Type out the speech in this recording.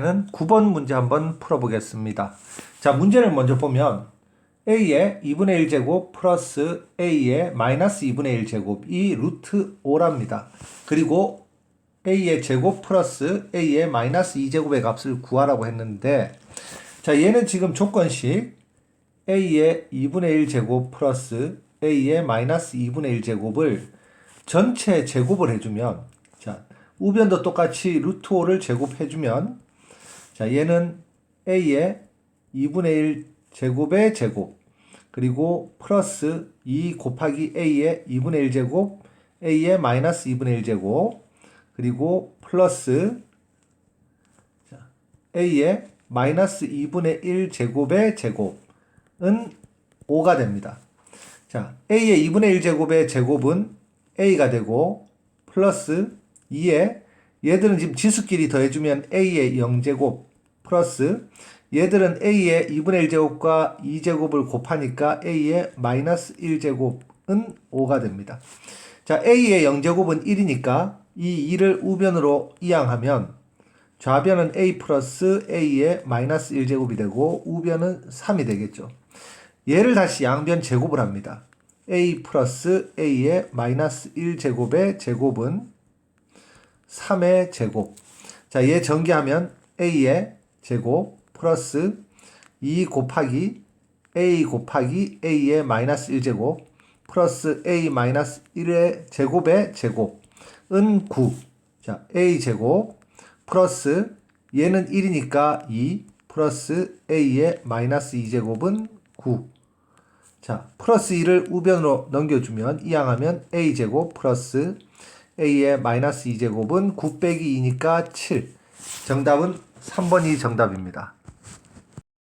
는 9번 문제 한번 풀어보겠습니다. 자, 문제를 먼저 보면 a의 2분의 1제곱 플러스 a의 마이너스 2분의 1제곱이 루트 5랍니다. 그리고 a의 제곱 플러스 a의 마이너스 2제곱의 값을 구하라고 했는데 자, 얘는 지금 조건식 a의 2분의 1제곱 플러스 a의 마이너스 2분의 1제곱을 전체 제곱을 해주면 자, 우변도 똑같이 루트 5를 제곱해주면 자, 얘는 a의 2분의 1 제곱의 제곱 그리고 플러스 2 곱하기 a의 2분의 1 제곱 a의 마이너스 2분의 1 제곱 그리고 플러스 자, a의 마이너스 2분의 1 제곱의 제곱은 5가 됩니다. 자, a의 2분의 1 제곱의 제곱은 a가 되고 플러스 2에 얘들은 지금 지수끼리 더해주면 a의 0제곱 플러스 얘들은 a의 2분의 1제곱과 2제곱을 곱하니까 a의 마이너스 1제곱은 5가 됩니다. 자, a의 0제곱은 1이니까 이 2를 우변으로 이항하면 좌변은 a 플러스 a의 마이너스 1제곱이 되고 우변은 3이 되겠죠. 얘를 다시 양변 제곱을 합니다. a 플러스 a의 마이너스 1제곱의 제곱은 3의 제곱. 자, 얘 전개하면 a의 제곱 플러스 2 곱하기 a 곱하기 a의 마이너스 1제곱 플러스 a 마이너스 1의 제곱의 제곱은 9. 자, a 제곱 플러스 얘는 1이니까 2 플러스 a의 마이너스 2제곱은 9. 자, 플러스 2를 우변으로 넘겨주면 이항하면 a제곱 플러스 a의 마이너스 2제곱은 9 빼기 2니까 7. 정답은 3번이 정답입니다.